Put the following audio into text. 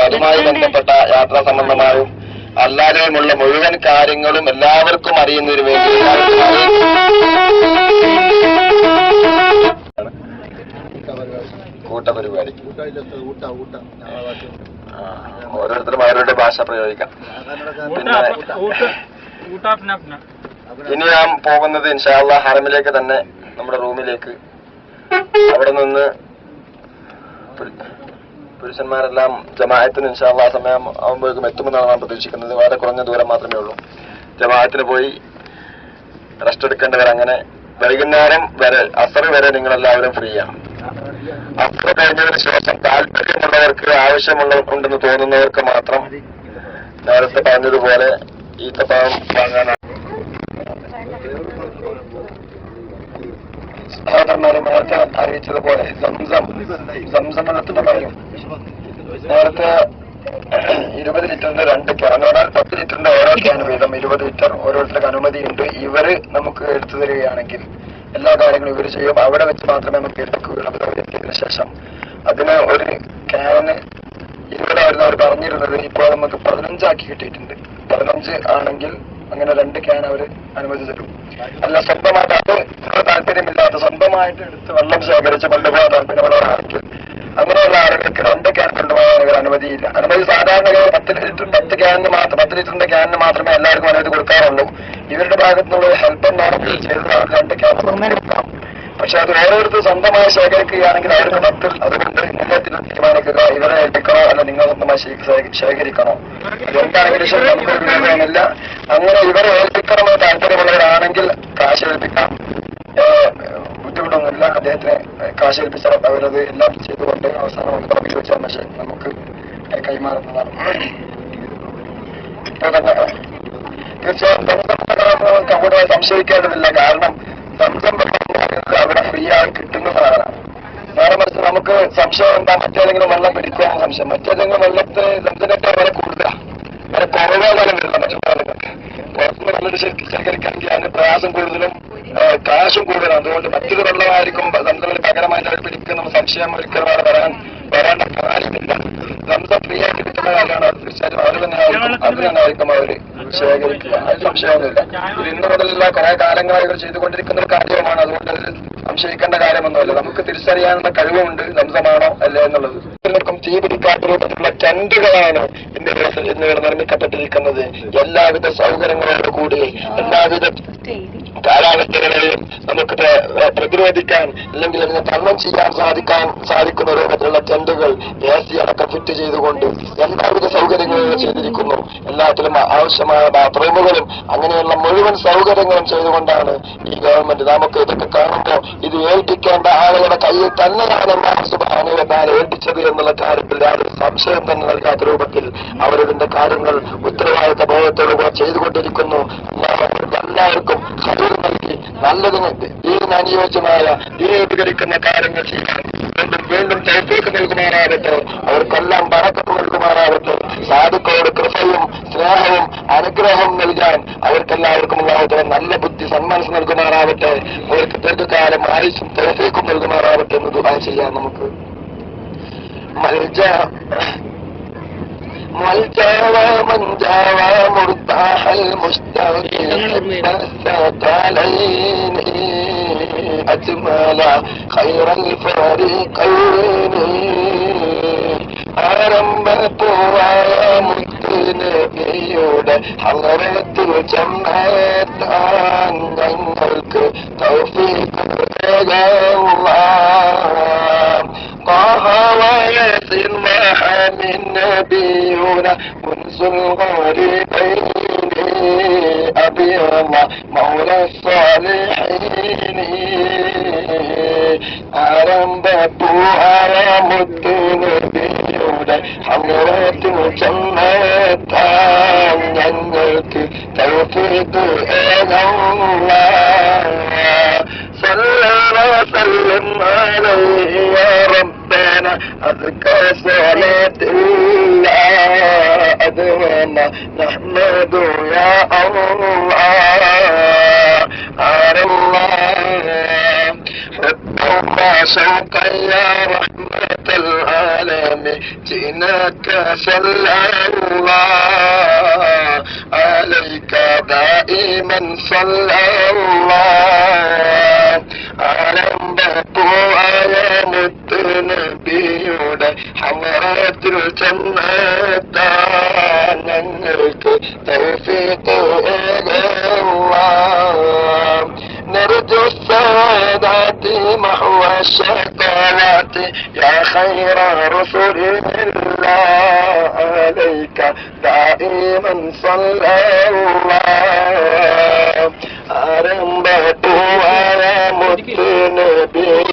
അപ്പൊ അതുമായി ബന്ധപ്പെട്ട യാത്രാ സംബന്ധമായും അല്ലാതെയുമുള്ള മുഴുവൻ കാര്യങ്ങളും എല്ലാവർക്കും അറിയുന്നതിന് വേണ്ടി കൂട്ടപരിപാടി. ഓരോരുത്തരും അവരുടെ ഭാഷ പ്രയോഗിക്കാം ഇനി ഞാൻ പോകുന്നത് ഇൻഷാല്ല ഹറമിലേക്ക് തന്നെ നമ്മുടെ റൂമിലേക്ക്. അവിടെ നിന്ന് പുരുഷന്മാരെല്ലാം ജമാഅത്തിന് ഇൻഷാള്ള ആ സമയം ആകുമ്പോഴേക്കും എത്തുമെന്നാണ് നാം പ്രതീക്ഷിക്കുന്നത്. വളരെ കുറഞ്ഞ ദൂരം മാത്രമേ ഉള്ളൂ. ജമാഅത്തിന് പോയി റെസ്റ്റ് എടുക്കേണ്ടവർ അങ്ങനെ വൈകുന്നേരം വരെ അസർ വരെ നിങ്ങൾ എല്ലാവരും ഫ്രീ ആണ്. അസർ കഴിഞ്ഞതിന് ശേഷം താല്പര്യമുള്ളവർക്ക് ആവശ്യമുള്ളവർക്കുണ്ടെന്ന് തോന്നുന്നവർക്ക് മാത്രം നേരത്തെ പറഞ്ഞതുപോലെ ഈ തപ്പം വാങ്ങാനാണ് സഹോദരന്മാരെ നേരത്തെ അറിയിച്ചതുപോലെ സംസം സംസം വെള്ളത്തിന്റെ പറയും നേരത്തെ ഇരുപത് ലിറ്ററിന്റെ രണ്ട് ക്യാൻ പത്ത് ലിറ്ററിന്റെ ഓരോ ക്യാൻ വീതം ഇരുപത് ലിറ്റർ ഓരോരുത്തർക്ക് അനുമതിയുണ്ട്. ഇവർ നമുക്ക് എടുത്തു തരികയാണെങ്കിൽ എല്ലാ കാര്യങ്ങളും ഇവർ ചെയ്യും. അവിടെ വെച്ച് മാത്രമേ നമുക്ക് എടുക്കുകയുള്ളൂ. ശേഷം അതിന് ഒരു ക്യാന് ഇരുപതായിരുന്നു അവർ പറഞ്ഞിരുന്നത്. ഇപ്പോൾ നമുക്ക് പതിനഞ്ചാക്കി കിട്ടിയിട്ടുണ്ട്. പതിനഞ്ച് ആണെങ്കിൽ അങ്ങനെ രണ്ട് ക്യാൻ അവർ തരും അല്ല സ്വന്തമായിട്ട് അത് താല്പര്യമില്ലാത്ത സ്വന്തമായിട്ട് എടുത്ത് വെള്ളം ശേഖരിച്ച് കൊണ്ടുപോകാൻ ആർക്ക് അങ്ങനെയുള്ള ആളുകൾക്ക് രണ്ട് ക്യാൻ കൊണ്ടുപോകാൻ അവർ അനുമതിയില്ല. അനുമതി സാധാരണ പത്ത് ലിറ്റർ പത്ത് ക്യാനിന് മാത്രം പത്ത് ലിറ്ററിന്റെ ക്യാനിന് മാത്രമേ എല്ലാവർക്കും അനുമതി കൊടുക്കാറുള്ളൂ. ഇവരുടെ ഭാഗത്തുനിന്നുള്ള ഹെൽപ്പ് എന്നാണ് ചെയ്തത്. രണ്ട് ക്യാൻ പക്ഷെ അത് ഓരോരുത്തർ സ്വന്തമായി ശേഖരിക്കുകയാണെങ്കിൽ അവർക്ക് പത്തിൽ അതുകൊണ്ട് തീരുമാനിക്കുക ഇവരെ ഏൽപ്പിക്കണോ അല്ല നിങ്ങൾ ശേഖരിക്കണോ. എന്താണെങ്കിലും ശരി നമുക്കൊരു വിരോധമില്ല അങ്ങനെ ഇവരെ ഏൽപ്പിക്കണമെന്ന് താല്പര്യമുള്ളവരാണെങ്കിൽ കാശ് ഏൽപ്പിക്കാം ബുദ്ധിമുട്ടൊന്നുമില്ല. അദ്ദേഹത്തിന് കാശ് ഏൽപ്പിച്ചാൽ അവരത് എല്ലാം ചെയ്തുകൊണ്ട് അവസാനം നമുക്ക് നമുക്ക് ചോദിച്ചാൽ പക്ഷേ നമുക്ക് കൈമാറുന്നതാണ്. തീർച്ചയായും സംശയിക്കേണ്ടതില്ല. കാരണം സംരംഭം അവിടെ ഫ്രീ ആയി കിട്ടുന്ന സാധനമാണ് നമുക്ക് സംശയം എന്താ മറ്റേതെങ്കിലും വെള്ളം പിടിക്കാൻ സംശയം. മറ്റേതെങ്കിലും വെള്ളത്തിന് സംസനൊക്കെ വില കൂടുതലാണ് വില കുറവാണ് വരുന്നില്ല മറ്റു വെള്ളങ്ങൾക്ക് പുറത്തുനിന്ന് വെള്ളം ശേഖ- ശേഖരിക്കണമെങ്കിൽ അതിന് പ്രയാസം കൂടുതലും കാശും കൂടുതലാണ്. അതുകൊണ്ട് മറ്റൊരു വെള്ളമായിരിക്കും സംസമിന് പകരമായിട്ട് അവർ പിടിക്കുന്ന സംശയം ഒരിക്കലും അവിടെ വരാൻ വരേണ്ട കാര്യമില്ല. ആയിട്ട് കാര്യമാണ് തീർച്ചയായിട്ടും അവർ തന്നെ അത് തന്നെ ആയിരിക്കും അവർ ശേഖരിക്കുക. അതിൽ സംശയമൊന്നുമില്ല ഇത് ഇന്ന് മുതലുള്ള കുറെ കാലങ്ങളായി ഇവർ ചെയ്തുകൊണ്ടിരിക്കുന്ന ഒരു കാര്യമാണ് അതുകൊണ്ട് അതിൽ സംശയിക്കേണ്ട കാര്യമൊന്നുമല്ല. നമുക്ക് തിരിച്ചറിയാനുള്ള കഴിവുണ്ട് സംസമാണോ അല്ലേ എന്നുള്ളത്. എല്ലാവർക്കും തീ പിടിക്കാത്ത രൂപത്തിലുള്ള ടെന്റുകളാണ് ഇന്ന് ഇന്ന് ഇവിടെ നിർമ്മിക്കപ്പെട്ടിരിക്കുന്നത്. എല്ലാവിധ സൗകര്യങ്ങളോട് കൂടി എല്ലാവിധ കാലാവസ്ഥകളെയും നമുക്ക് പ്ര- പ്രതിരോധിക്കാൻ അല്ലെങ്കിൽ അതിനെ തരണം ചെയ്യാൻ സാധിക്കാൻ സാധിക്കുന്ന രൂപത്തിലുള്ള ടെന്റുകൾ എ സി അടക്കം ഫിറ്റ് ചെയ്തുകൊണ്ട് എല്ലാവിധ സൗകര്യങ്ങളും ചെയ്തിരിക്കുന്നു. എല്ലാത്തിലും ആവശ്യമായ ബാത്റൂമുകളും അങ്ങനെയുള്ള മുഴുവൻ സൗകര്യങ്ങളും ചെയ്തുകൊണ്ടാണ് ഈ ഗവൺമെന്റ് നമുക്ക് ഇതൊക്കെ കാണുമ്പോൾ ഇത് ഏൽപ്പിക്കേണ്ട ആളുകളുടെ കയ്യിൽ തന്നെയാണ് സുബാനുവെന്നാൽ ഏൽപ്പിച്ചത് എന്നുള്ള കാര്യത്തിൽ യാതൊരു സംശയം തന്നെ നൽകാത്ത രൂപത്തിൽ അവരതിന്റെ കാര്യങ്ങൾ ഉത്തരവാദിത്ത ബോധത്തോടുകൂടെ ചെയ്തുകൊണ്ടിരിക്കുന്നു. എല്ലാവർക്കും ഹദൂർ നൽകി നല്ലതിന് ഇതിന് അനുയോജ്യമായ ദീനീകരിക്കുന്ന കാര്യങ്ങൾ ചെയ്യാൻ വീണ്ടും വീണ്ടും തൈഫീക്ക് നൽകുമാറാകട്ടെ. അവർക്കെല്ലാം പറക്കത്ത് നൽകുമാറാകട്ടെ. സാധുക്കളോട് കൃപയും സ്നേഹവും അനുഗ്രഹവും നൽകാൻ അവർക്കെല്ലാവർക്കും ഉണ്ടാകട്ടെ നല്ല ബുദ്ധി സന്മനസ് നൽകുമാറാവട്ടെ അവർക്ക് ദീർഘകാലം ആയുസും തൈഫീക്കും നൽകുമാറാവട്ടെ എന്ന് ദുബായ് ചെയ്യാം നമുക്ക്. ملجا ملجأ ومن جاوى مرتاح المشتاقين أثرت علينا أجمالا خير الفريقين. أرمى قوى مدين بيودا حضرت الجمعات عن توفيق يا الله يرسل من نبينا منذ الغريبين أبي الله مولى الصالحين أرم بابو أرم الدين بيولا حمرات مجمتا جنة توفيد إلى الله صلى وسلم عليه يا رب ربنا أذكى صلاة أدوانا. نحمد يا الله. على الله. حب ما شوقا يا رحمة العالمين جئناك صلى الله. عليك دائما صلى الله. نرد السعادة محو الشفاعة يا خير رسول الله. عليك دائما صلى الله أرم بطوة يا متنبي